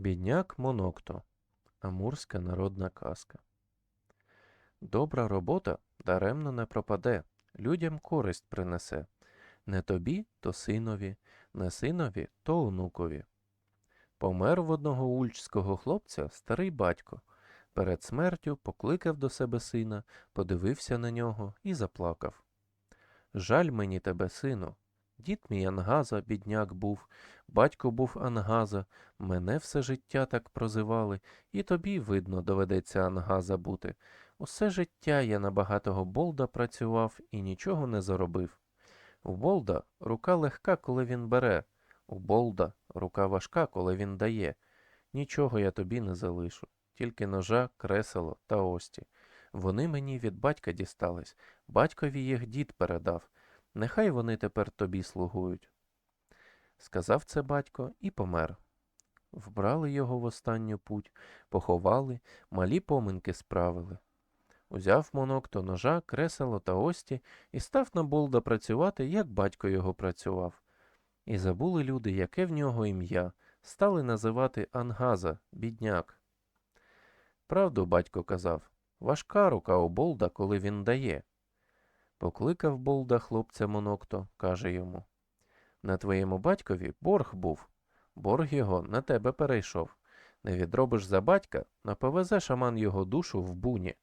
Бідняк Монокто. Амурська народна казка. Добра робота даремно не пропаде, людям користь принесе. Не тобі, то синові, не синові, то онукові. Помер в одного ульчського хлопця старий батько. Перед смертю покликав до себе сина, подивився на нього і заплакав. Жаль мені тебе, сину. Дід мій Ангаза, бідняк був, батько був Ангаза, мене все життя так прозивали, і тобі, видно, доведеться Ангаза бути. Усе життя я на багатого болда працював і нічого не заробив. У болда рука легка, коли він бере, у болда рука важка, коли він дає. Нічого я тобі не залишу, тільки ножа, кресело та ості. Вони мені від батька дістались, батькові їх дід передав. Нехай вони тепер тобі слугують. Сказав це батько і помер. Вбрали його в останню путь, поховали, малі поминки справили. Узяв Монокто ножа, кресело та ості і став на болда працювати, як батько його працював. І забули люди, яке в нього ім'я, стали називати Ангаза, бідняк. Правду батько казав, важка рука у болда, коли він дає. Покликав болда хлопця Монокто, каже йому. На твоєму батькові борг був. Борг його на тебе перейшов. Не відробиш за батька, но повезе шаман його душу в буні.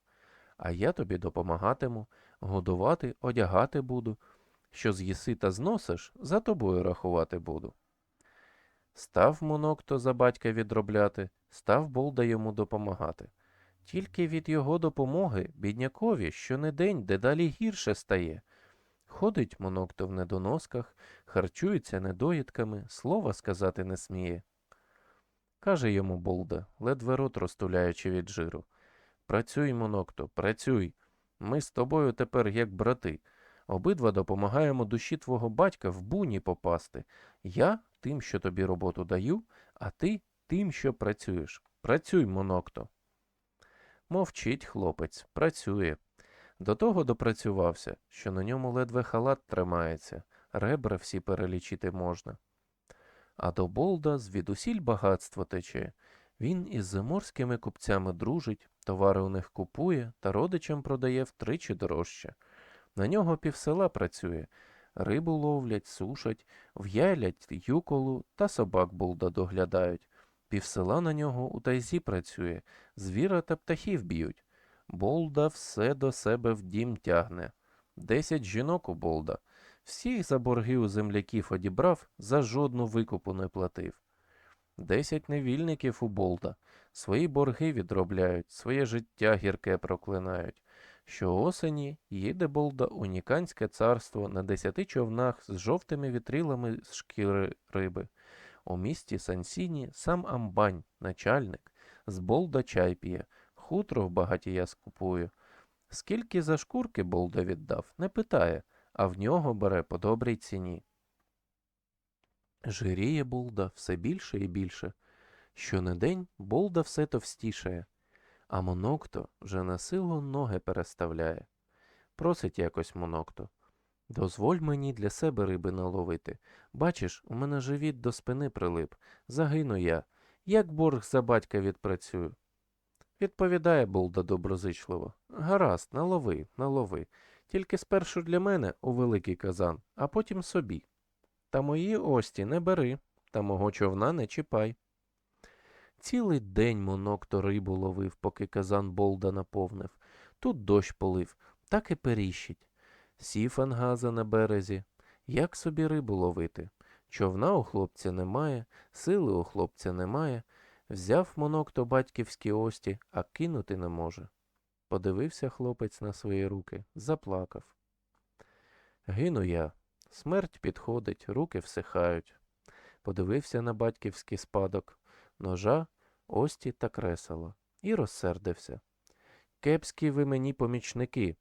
А я тобі допомагатиму, годувати, одягати буду. Що з'їси та зносиш, за тобою рахувати буду. Став Монокто за батька відробляти, став болда йому допомагати. Тільки від його допомоги біднякові щонедень дедалі гірше стає. Ходить Монокто в недоносках, харчується недоїдками, слова сказати не сміє. Каже йому Болда, ледве рот розтуляючи від жиру. Працюй, Монокто, працюй. Ми з тобою тепер як брати. Обидва допомагаємо душі твого батька в буні попасти. Я тим, що тобі роботу даю, а ти тим, що працюєш. Працюй, Монокто. Мовчить хлопець, працює. До того допрацювався, що на ньому ледве халат тримається, ребра всі перелічити можна. А до Болда звідусіль багатство тече. Він із заморськими купцями дружить, товари у них купує та родичам продає втричі дорожче. На нього півсела працює, рибу ловлять, сушать, в'ялять юколу та собак Болда доглядають. Півсела на нього у тайзі працює, звіра та птахів б'ють. Болда все до себе в дім тягне. Десять жінок у Болда. Всіх за борги у земляків одібрав, за жодну викупу не платив. Десять невільників у Болда. Свої борги відробляють, своє життя гірке проклинають. Щоосені їде Болда у Ніканське царство на десяти човнах з жовтими вітрилами з шкіри риби. У місті Сансіні сам Амбань, начальник, з Болда чай п'є, хутро в багатія скупує. Скільки за шкурки Болда віддав, не питає, а в нього бере по добрій ціні. Жиріє Болда все більше і більше. Щонедень Болда все товстішає, а Монокто вже на силу ноги переставляє. Просить якось Монокто. Дозволь мені для себе риби наловити. Бачиш, у мене живіт до спини прилип. Загину я. Як борг за батька відпрацюю? Відповідає Болда доброзичливо. Гаразд, налови, налови. Тільки спершу для мене у великий казан, а потім собі. Та мої ості не бери, та мого човна не чіпай. Цілий день Монокто рибу ловив, поки казан Болда наповнив. Тут дощ полив, так і періщить. Сів ангаза на березі. Як собі рибу ловити? Човна у хлопця немає, сили у хлопця немає. Взяв Монокто батьківські ості, а кинути не може. Подивився хлопець на свої руки, заплакав. Гину я. Смерть підходить, руки всихають. Подивився на батьківський спадок, ножа, ості та кресело, і розсердився. Кепські ви мені помічники.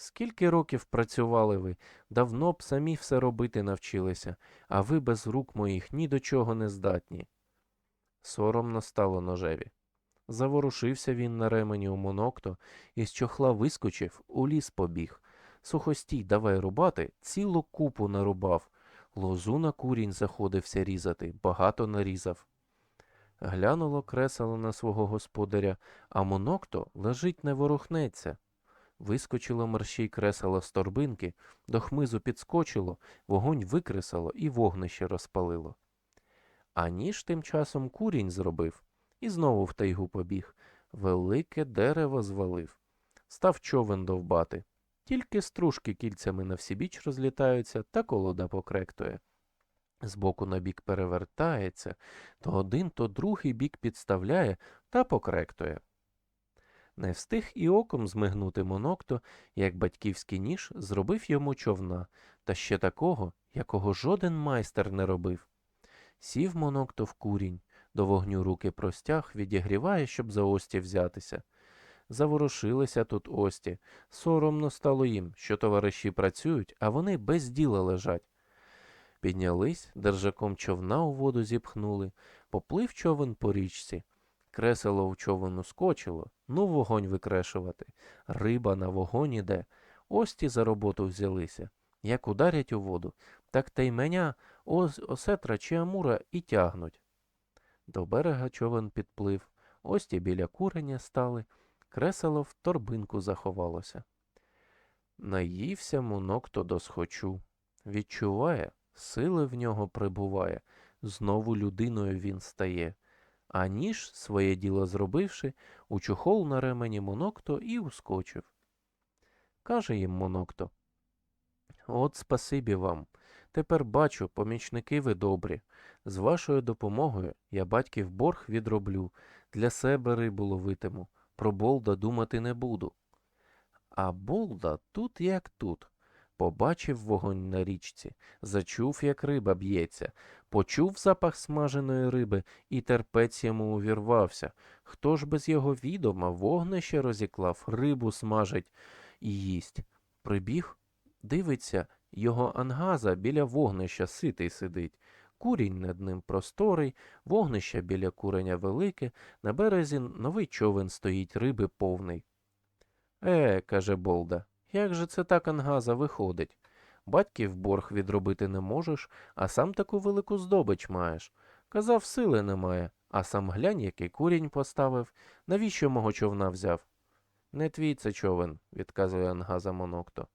Скільки років працювали ви, давно б самі все робити навчилися, а ви без рук моїх ні до чого не здатні. Соромно стало ножеві. Заворушився він на ремені у монокто і з чохла вискочив, у ліс побіг. Сухостій давай рубати, цілу купу нарубав. Лозу на курінь заходився різати, багато нарізав. Глянуло кресело на свого господаря, а монокто лежить не ворухнеться. Вискочило мерщій кресело з торбинки, до хмизу підскочило, вогонь викресало і вогнище розпалило. А ніж тим часом курінь зробив і знову в тайгу побіг. Велике дерево звалив. Став човен довбати. Тільки стружки кільцями на всібіч розлітаються та колода покректує. Збоку на бік перевертається, то один, то другий бік підставляє та покректує. Не встиг і оком змигнути монокто, як батьківський ніж зробив йому човна, та ще такого, якого жоден майстер не робив. Сів монокто в курінь, до вогню руки простяг, відігріває, щоб за ості взятися. Заворушилися тут ості. Соромно стало їм, що товариші працюють, а вони без діла лежать. Піднялись, держаком човна у воду зіпхнули, поплив човен по річці. Кресело в човен ускочило, ну вогонь викрешувати. Риба на вогонь іде. Ості за роботу взялися. Як ударять у воду, так та й меня, ос- осетра чи амура і тягнуть. До берега човен підплив, ості біля куреня стали, кресело в торбинку заховалося. Наївся монокто досхочу. Відчуває, сили в нього прибуває, знову людиною він стає. А ніж, своє діло зробивши, у чохол на ремені монокто і ускочив. Каже їм монокто. От спасибі вам. Тепер бачу, помічники ви добрі. З вашою допомогою я батьків борг відроблю, для себе рибу ловитиму, про болда думати не буду. А болда тут як тут. Побачив вогонь на річці, зачув, як риба б'ється, почув запах смаженої риби, і терпець йому увірвався. Хто ж без його відома вогнище розіклав, рибу смажить і їсть. Прибіг, дивиться, його ангаза біля вогнища ситий сидить. Курінь над ним просторий, вогнище біля куреня велике, на березі новий човен стоїть, риби повний. Е, каже Болда, як же це так ангаза виходить? Батьків борг відробити не можеш, а сам таку велику здобич маєш. Казав, сили немає, а сам глянь, який курінь поставив, навіщо мого човна взяв? Не твій це човен, відказує ангаза Монокто.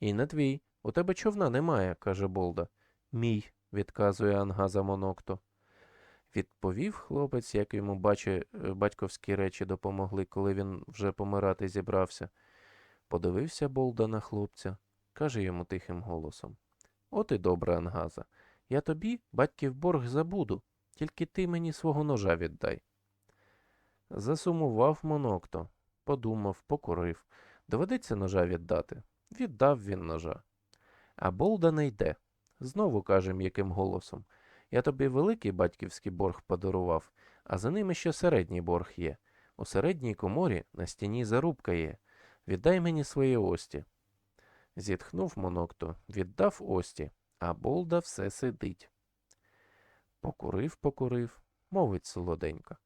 І не твій. У тебе човна немає, каже Болда. Мій, відказує ангаза Монокто. Відповів хлопець, як йому бачи, е, батьковські речі допомогли, коли він вже помирати зібрався. Подивився Болда на хлопця, каже йому тихим голосом. От і добре, Ангаза. Я тобі, батьків борг, забуду, тільки ти мені свого ножа віддай. Засумував Монокто, подумав, покурив. Доведеться ножа віддати. Віддав він ножа. А Болда не йде. Знову каже м'яким голосом. Я тобі великий батьківський борг подарував, а за ним ще середній борг є. У середній коморі на стіні зарубка є. Віддай мені свої ості. Зітхнув Монокто, віддав ості, а Болда все сидить. Покурив, покурив, мовить солоденько.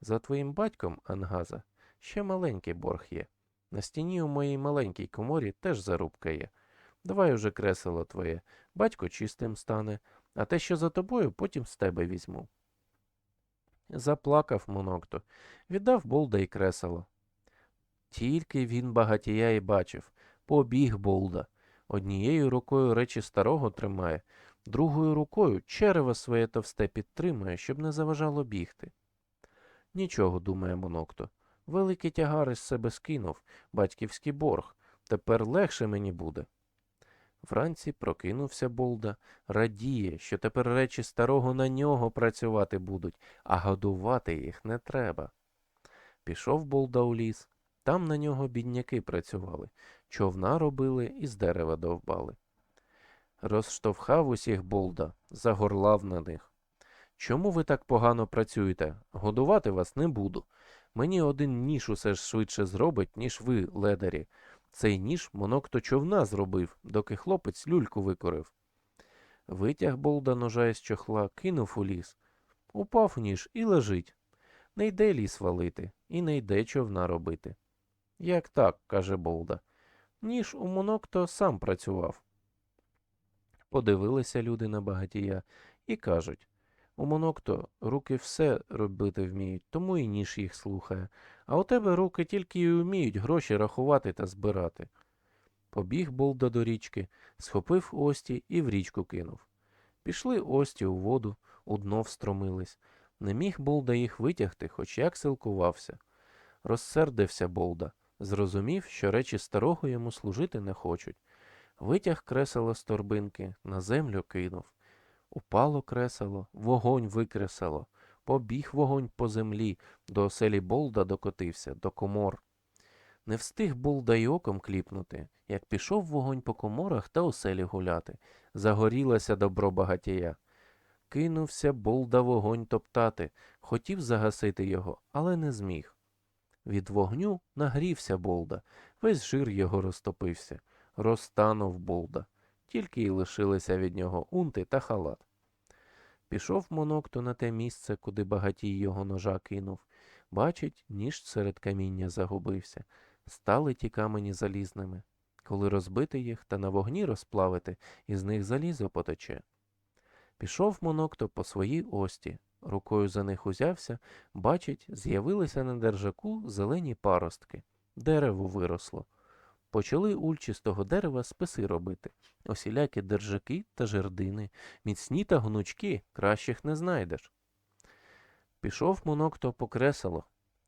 За твоїм батьком, Ангаза, ще маленький борг є. На стіні у моїй маленькій коморі теж зарубка є. Давай уже кресело твоє, батько чистим стане, а те, що за тобою, потім з тебе візьму. Заплакав Монокто, віддав Болда і кресело. Тільки він багатія і бачив. Побіг Болда. Однією рукою речі старого тримає, другою рукою черево своє товсте підтримує, щоб не заважало бігти. Нічого, думає Монокто. Великий тягар із себе скинув, батьківський борг. Тепер легше мені буде. Вранці прокинувся Болда, радіє, що тепер речі старого на нього працювати будуть, а годувати їх не треба. Пішов Болда у ліс, там на нього бідняки працювали, човна робили і з дерева довбали. Розштовхав усіх Болда, загорлав на них. Чому ви так погано працюєте? Годувати вас не буду. Мені один ніж усе ж швидше зробить, ніж ви, ледарі. Цей ніж монокто човна зробив, доки хлопець люльку викорив. Витяг Болда ножа із чохла, кинув у ліс. Упав ніж і лежить. Не йде ліс валити, і не йде човна робити. Як так, каже Болда. Ніж у монокто сам працював. Подивилися люди на багатія і кажуть У Монокто руки все робити вміють, тому і ніж їх слухає. А у тебе руки тільки й вміють гроші рахувати та збирати. Побіг Болда до річки, схопив Ості і в річку кинув. Пішли Ості у воду, у дно встромились. Не міг Болда їх витягти, хоч як силкувався. Розсердився Болда, зрозумів, що речі старого йому служити не хочуть. Витяг кресело з торбинки, на землю кинув. Упало кресело, вогонь викресело. Побіг вогонь по землі, до оселі Болда докотився, до комор. Не встиг Болда й оком кліпнути, як пішов вогонь по коморах та оселі гуляти. Загорілося добро багатія. Кинувся Болда вогонь топтати, хотів загасити його, але не зміг. Від вогню нагрівся Болда, весь жир його розтопився, розтанув Болда, тільки й лишилися від нього унти та халат. Пішов Монокто на те місце, куди багатій його ножа кинув. Бачить, ніж серед каміння загубився. Стали ті камені залізними. Коли розбити їх та на вогні розплавити, із них залізо потече. Пішов Монокто по своїй ості, рукою за них узявся, бачить, з'явилися на держаку зелені паростки. Дерево виросло. Почали ульчі з того дерева списи робити. Осілякі держаки та жердини, міцні та гнучкі, кращих не знайдеш. Пішов Монокто по кресело,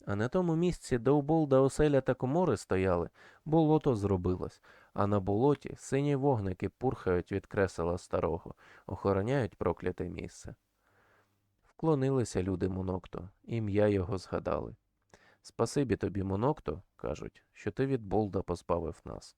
а на тому місці, де у Болда оселя та комори стояли, болото зробилось, а на болоті сині вогники пурхають від кресела старого, охороняють прокляте місце. Вклонилися люди Монокто, ім'я його згадали. Спасибі тобі, Монокто, кажуть, що ти від Болда позбавив нас.